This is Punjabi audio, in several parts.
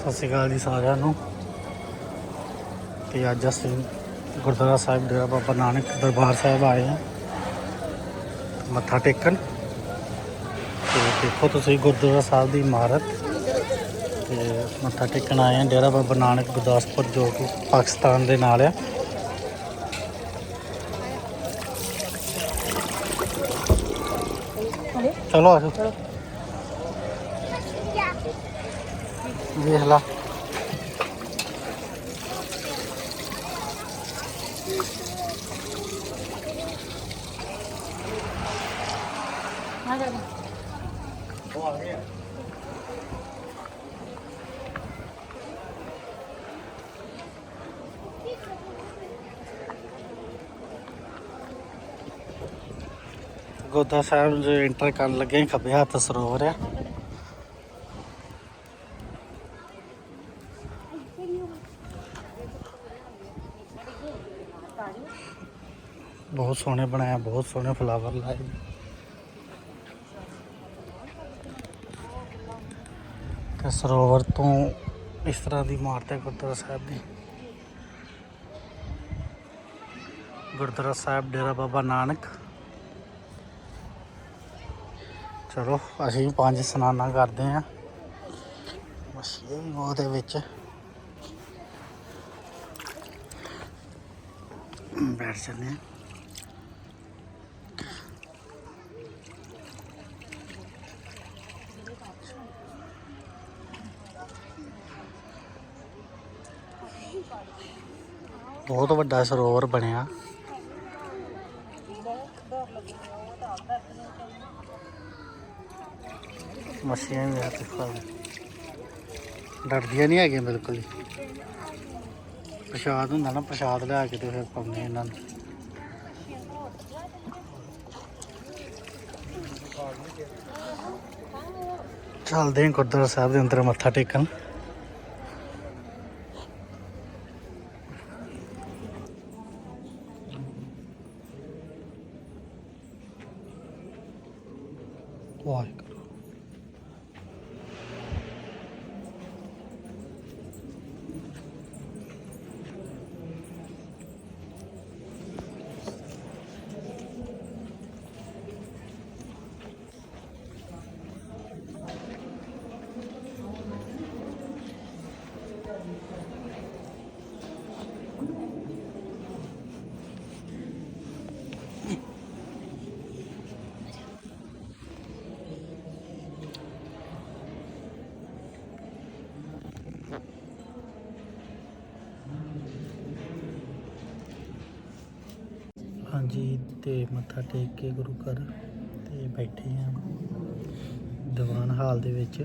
ਸਤਿ ਸ਼੍ਰੀ ਅਕਾਲ ਜੀ ਸਾਰਿਆਂ ਨੂੰ। ਤੇ ਅੱਜ ਅਸੀਂ ਗੁਰਦੁਆਰਾ ਸਾਹਿਬ ਡੇਰਾ ਬਾਬਾ ਨਾਨਕ ਦਰਬਾਰ ਸਾਹਿਬ ਆਏ ਹਾਂ। ਮੱਥਾ ਟੇਕਣ। ਤੇ ਦੇਖੋ ਤੁਸੀਂ ਗੁਰਦੁਆਰਾ ਸਾਹਿਬ ਦੀ ਇਮਾਰਤ। ਤੇ ਮੱਥਾ ਟੇਕਣ ਆਏ ਹਾਂ, ਡੇਰਾ ਬਾਬਾ ਨਾਨਕ ਗੁਰਦਾਸਪੁਰ, ਜੋ ਕਿ ਪਾਕਿਸਤਾਨ ਦੇ ਨਾਲ ਆ। ਚਲੋ ਆਜੋ ਦੇਖ ਲਾ ਗੋਦਾ ਸਾਹਿਬ ਜੋ ਐਂਟਰ ਕਰਨ ਲੱਗੇ ਖੱਬੇ ਹੱਥ ਸਰੋਵਰ ਆ ਬਹੁਤ ਸੋਹਣੇ ਬਣਾਇਆ ਬਹੁਤ ਸੋਹਣੇ ਫਲਾਵਰ ਲਾਏ। ਤੇ ਸਰੋਵਰ ਤੋਂ ਇਸ ਤਰ੍ਹਾਂ ਦੀ ਇਮਾਰਤ ਹੈ ਗੁਰਦੁਆਰਾ ਸਾਹਿਬ ਦੀ। ਗੁਰਦੁਆਰਾ ਸਾਹਿਬ ਡੇਰਾ ਬਾਬਾ ਨਾਨਕ। ਚਲੋ, ਅਸੀਂ ਵੀ ਪੰਜ ਸਨਾਨਾ ਕਰਦੇ ਆਂ ਮਛੀਆਂ ਉਹਦੇ ਵਿੱਚ। ਬੈਠ ਜਾਂਦੇ ਆਂ ਬਹੁਤ ਵੱਡਾ ਸਰੋਵਰ ਬਣਿਆ। ਮੱਛੀਆਂ ਵੀ ਆ ਦੇਖੋ ਡਰਦੀਆਂ ਨਹੀਂ ਹੈਗੀਆਂ ਬਿਲਕੁਲ ਪ੍ਰਸ਼ਾਦ ਹੁੰਦਾ ਨਾ, ਪ੍ਰਸ਼ਾਦ ਲਿਆ ਕੇ ਤੇ ਫਿਰ ਪਾਉਂਦੇ ਇਹਨਾਂ ਨੂੰ। ਚੱਲਦੇ ਹਾਂ ਗੁਰਦੁਆਰਾ ਸਾਹਿਬ ਦੇ ਅੰਦਰ ਮੱਥਾ ਟੇਕਣ। 哇 ਤੇ ਮੱਥਾ ਟੇਕ ਕੇ ਗੁਰੂ ਘਰ ਤੇ ਬੈਠੇ ਆ। ਦੀਵਾਨ ਹਾਲ ਦੇ ਵਿੱਚ।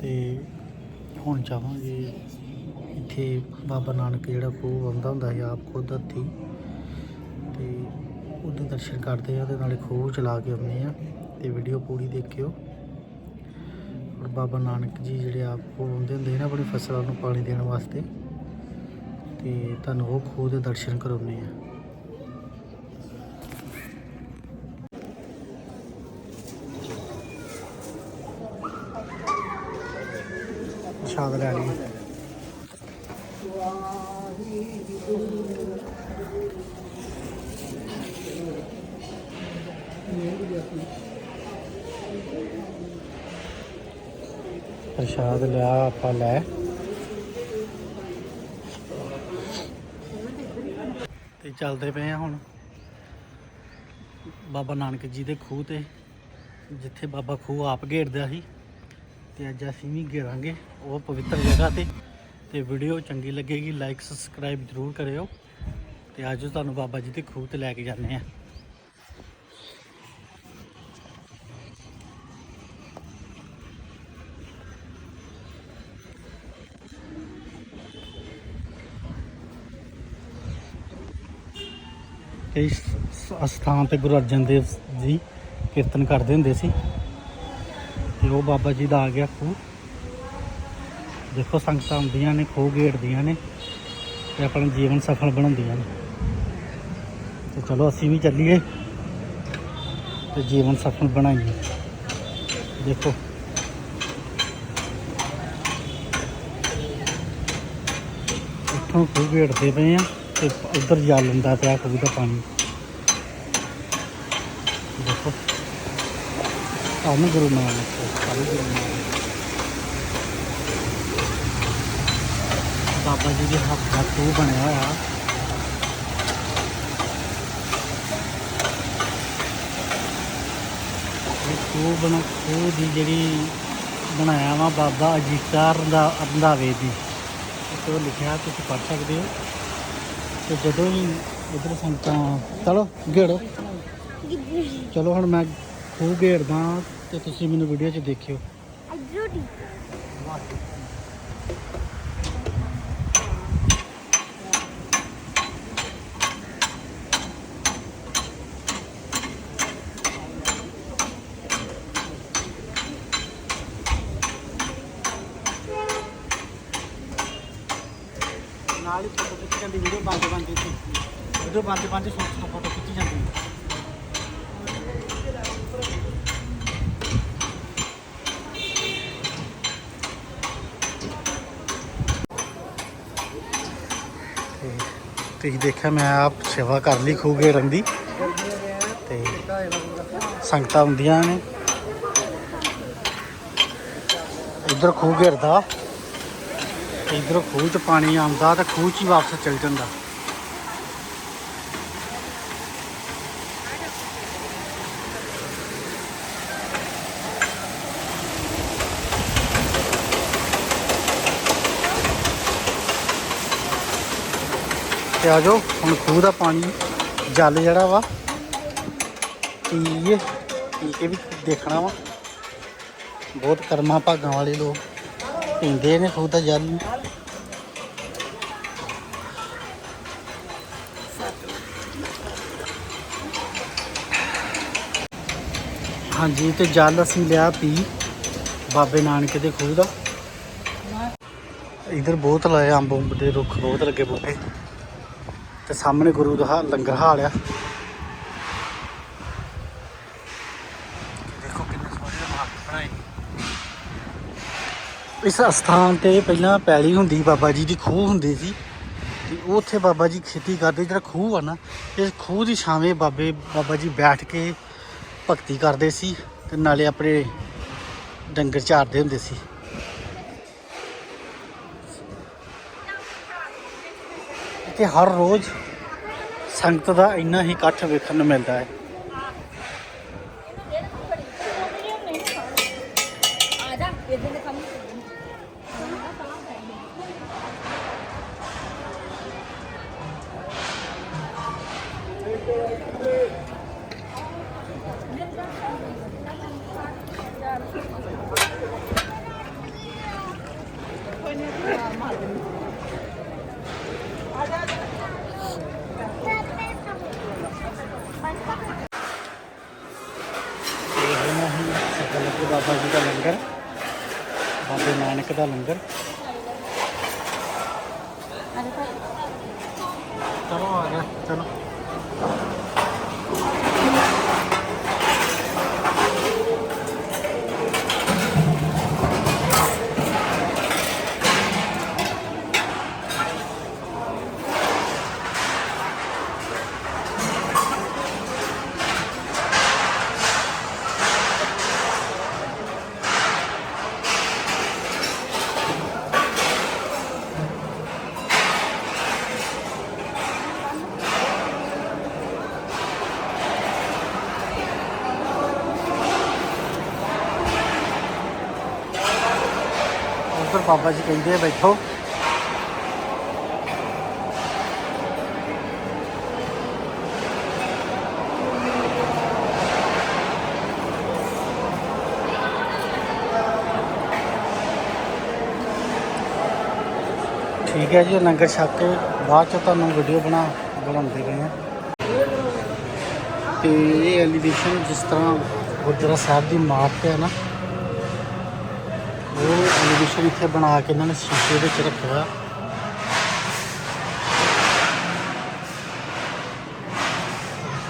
ਤੇ ਹੁਣ ਜਾਵਾਂਗੇ ਇੱਥੇ ਬਾਬਾ ਨਾਨਕ ਜਿਹੜਾ ਖੂਹ ਆਉਂਦਾ ਹੁੰਦਾ ਸੀ, ਆਪ ਖੁਦ ਹੱਥੀ। ਤੇ ਉਹਦੇ ਦਰਸ਼ਨ ਕਰਦੇ ਆ ਤੇ ਨਾਲੇ ਖੂਹ ਚਲਾ ਕੇ ਆਉਂਦੇ ਆ। ਤੇ ਵੀਡੀਓ ਪੂਰੀ ਦੇਖਿਓ। ਔਰ ਬਾਬਾ ਨਾਨਕ ਜੀ ਜਿਹੜੇ ਆਪ ਖੂਹ ਆਉਂਦੇ ਹੁੰਦੇ ਸੀ ਨਾ, ਆਪਣੀ ਫਸਲਾਂ ਨੂੰ ਪਾਣੀ ਦੇਣ ਵਾਸਤੇ। ਤੇ ਤੁਹਾਨੂੰ ਉਹ ਖੂਹ ਦੇ ਦਰਸ਼ਨ ਕਰਾਉਂਦੇ ਆ। ਪ੍ਰਸ਼ਾਦ ਲੈ ਲਈ ਪ੍ਰਸ਼ਾਦ ਲਿਆ ਆਪਾਂ ਲੈ। ਤੇ ਚੱਲਦੇ ਪਏ ਆ ਹੁਣ ਬਾਬਾ ਨਾਨਕ ਜੀ ਦੇ ਖੂਹ ਤੇ, ਜਿੱਥੇ ਬਾਬਾ ਖੂਹ ਆਪ ਘੇਰਦਾ ਸੀ, ਤੇ ਅੱਜ ਅਸੀਂ ਵੀ ਘੇਰਾਂਗੇ। ਉਹ ਪਵਿੱਤਰ ਜਗ੍ਹਾ ਤੇ। ਤੇ ਵੀਡੀਓ ਚੰਗੀ ਲੱਗੇਗੀ ਲਾਈਕ ਸਬਸਕ੍ਰਾਈਬ ਜ਼ਰੂਰ ਕਰਿਓ। ਤੇ ਅੱਜ ਤੁਹਾਨੂੰ ਬਾਬਾ ਜੀ ਦੇ ਖੂਹ ਤੇ ਲੈ ਕੇ ਜਾਂਦੇ ਆ ਕਈ ਸ- ਸਥਾਨ ਤੇ ਗੁਰੂ ਅਰਜਨ ਦੇਵ ਜੀ ਕੀਰਤਨ ਕਰਦੇ ਹੁੰਦੇ ਸੀ। ਤੇ ਉਹ ਬਾਬਾ ਜੀ ਦਾ ਆ ਗਿਆ ਖੂਹ। ਦੇਖੋ ਸੰਗਤਾਂ ਹੁੰਦੀਆਂ ਨੇ ਖੋ ਗੇੜਦੀਆਂ ਨੇ ਤੇ ਆਪਣਾ ਜੀਵਨ ਸਫਲ ਬਣਾਉਂਦੀਆਂ ਨੇ। ਤੇ ਚਲੋ ਅਸੀਂ ਵੀ ਚੱਲੀਏ ਤੇ ਜੀਵਨ ਸਫਲ ਬਣਾਈਏ। ਦੇਖੋ। ਇੱਥੋਂ ਖੂਹ ਗੇੜਦੇ ਪਏ ਆ ਤੇ ਉਧਰ ਜਾ ਲੰਦਾ ਪਿਆ ਖੂਹ ਦਾ ਪਾਣੀ। ਦੇਖੋ। ਆਉਂ ਗੁਰੂ ਨਾਨਕ ਸਾਹਿਬ ਗੁਰੂ ਨਾਨਕ ਬਾਬਾ ਜੀ ਦੇ ਹੱਥ ਦਾ ਖੂਹ ਬਣਿਆ ਹੋਇਆ। ਇਹ ਬਣਾ ਖੂਹ ਦੀ ਜਿਹੜੀ ਬਣਾਇਆ ਵਾ ਬਾਬਾ ਅਜੀਤਾ ਰੰਦਾ ਰੰਧਾਵੇ ਦੀ। ਉਹ ਲਿਖਿਆ ਤੁਸੀਂ ਪੜ੍ਹ ਸਕਦੇ ਹੋ। ਤੇ ਜਦੋਂ ਹੀ ਉਧਰ ਸੰਗਤਾਂ ਚਲੋ ਘੇੜੋ ਚਲੋ, ਹੁਣ ਮੈਂ ਖੂਹ ਘੇੜਦਾ ਤੇ ਤੁਸੀਂ ਮੈਨੂੰ ਵੀਡੀਓ 'ਚ ਦੇਖਿਓ। ਇਧਰੋਂ ਨਾਲ ਹੀ ਫੋਟੋ ਖਿੱਚੀ ਜਾਂਦੀ, ਵੀਡੀਓ ਬੰਦ ਬੰਦ ਤੇ ਵੀਡੀਓ ਬੰਦ ਬੰਦ ਸੋਚ ਫੋਟੋ ਖਿੱਚੀ ਜਾਂਦੀ। ਤੁਸੀਂ ਦੇਖਿਆ ਮੈਂ ਆਪ ਸੇਵਾ ਕਰ ਲਈ ਖੂਹ ਘੇਰਨ ਦੀ। ਤੇ ਸੰਗਤਾਂ ਹੁੰਦੀਆਂ ਨੇ। ਇੱਧਰ ਖੂਹ ਘੇਰਦਾ ਇਧਰ ਖੂਹ ਚ ਪਾਣੀ ਆਉਂਦਾ ਤੇ ਖੂਹ ਚ ਹੀ ਵਾਪਸ ਚਲ ਜਾਂਦਾ। ਤੇ ਆ ਜਾਓ, ਹੁਣ ਖੂਹ ਦਾ ਪਾਣੀ ਜਲ ਜਿਹੜਾ ਵਾ ਪੀਏ ਪੀ ਕੇ ਵੀ ਦੇਖਣਾ ਵਾ। ਬਹੁਤ ਕਰਮਾ ਭਾਗਾਂ ਵਾਲੇ ਲੋਕ। ਪੀਂਦੇ ਨੇ, ਖੂਹ ਦਾ ਜਲ। ਹਾਂਜੀ, ਤੇ ਜਲ ਅਸੀਂ ਲਿਆ ਪੀ ਬਾਬੇ ਨਾਨਕ ਦੇ ਖੂਹ ਦਾ। ਇਧਰ ਬਹੁਤ ਲਾਏ ਅੰਬ ਅੰਬ ਦੇ ਰੁੱਖ, ਬਹੁਤ ਲੱਗੇ ਬੂਟੇ। ਤੇ ਸਾਹਮਣੇ ਗੁਰੂ ਦਾ ਲੰਗਰ ਹਾਲ ਆ ਦੇਖੋ ਕਿੰਨੇ ਸੋਹਣੇ ਮਾਰਕ ਬਣਾਏ ਇਸ ਸਥਾਨ ਤੇ ਪਹਿਲਾਂ ਪੈਲੀ ਹੁੰਦੀ, ਬਾਬਾ ਜੀ ਦੀ ਖੂਹ ਹੁੰਦੀ ਸੀ। ਤੇ ਉਹ ਉੱਥੇ ਬਾਬਾ ਜੀ ਖੇਤੀ ਕਰਦੇ, ਜਿਹੜਾ ਖੂਹ ਆ ਨਾ, ਇਸ ਖੂਹ ਦੀ ਛਾਵੇਂ ਬਾਬੇ, ਬਾਬਾ ਜੀ ਬੈਠ ਕੇ ਭਗਤੀ ਕਰਦੇ ਸੀ ਤੇ ਨਾਲੇ ਆਪਣੇ ਡੰਗਰ ਝਾਰਦੇ ਹੁੰਦੇ ਸੀ। ਤੇ ਹਰ ਰੋਜ਼ ਸੰਗਤ ਦਾ ਇੰਨਾ ਹੀ ਇਕੱਠ ਵੇਖਣ ਨੂੰ ਮਿਲਦਾ ਹੈ। ਬਾਬਾ ਜੀ ਦਾ ਲੰਗਰ ਬਾਬੇ ਨਾਨਕ ਦਾ ਲੰਗਰ ਚਲੋ ਆ ਗਿਆ ਚਲੋ ਉਧਰ ਬਾਬਾ ਜੀ ਕਹਿੰਦੇ ਆ, ਬੈਠੋ। ਠੀਕ ਹੈ ਜੀ, ਲੰਗਰ ਛਕ ਕੇ ਬਾਅਦ ਚ ਤੁਹਾਨੂੰ ਵੀਡੀਓ ਬਣਾ, ਬਣਾਉਂਦੇ ਗਏ ਆ। ਤੇ ਇਹ ਐਲੀਵੇਸ਼ਨ ਜਿਸ ਤਰ੍ਹਾਂ ਗੁਰਦੁਆਰਾ ਸਾਹਿਬ ਦੀ ਮਾਰਕ ਹੈ ਨਾ ਐਗਜ਼ੀਬਿਸ਼ਨ ਇੱਥੇ ਬਣਾ ਕੇ ਇਹਨਾਂ ਨੇ ਸ਼ੀਸ਼ੇ ਵਿੱਚ ਰੱਖਿਆ।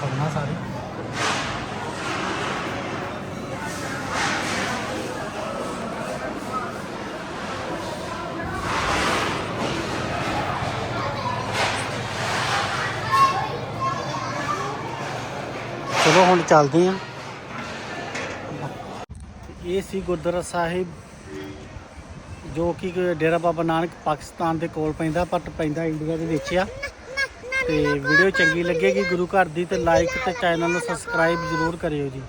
ਕਰਨਾ ਸਾਰੇ। ਚਲੋ ਹੁਣ ਚੱਲਦੇ ਆਂ ਇਹ ਸੀ ਗੁਰਦੁਆਰਾ ਸਾਹਿਬ। ਜੋ ਕਿ ਡੇਰਾ ਬਾਬਾ ਨਾਨਕ ਪਾਕਿਸਤਾਨ ਦੇ ਕੋਲ ਪੈਂਦਾ, ਪਰ ਪੈਂਦਾ ਇੰਡੀਆ ਦੇ ਵਿੱਚ ਆ। ਤੇ ਵੀਡੀਓ ਚੰਗੀ ਲੱਗੇਗੀ, ਗੁਰੂ ਘਰ ਦੀ ਤੇ ਲਾਈਕ ਤੇ ਚੈਨਲ ਨੂੰ ਸਬਸਕ੍ਰਾਈਬ ਜ਼ਰੂਰ ਕਰਿਓ ਜੀ।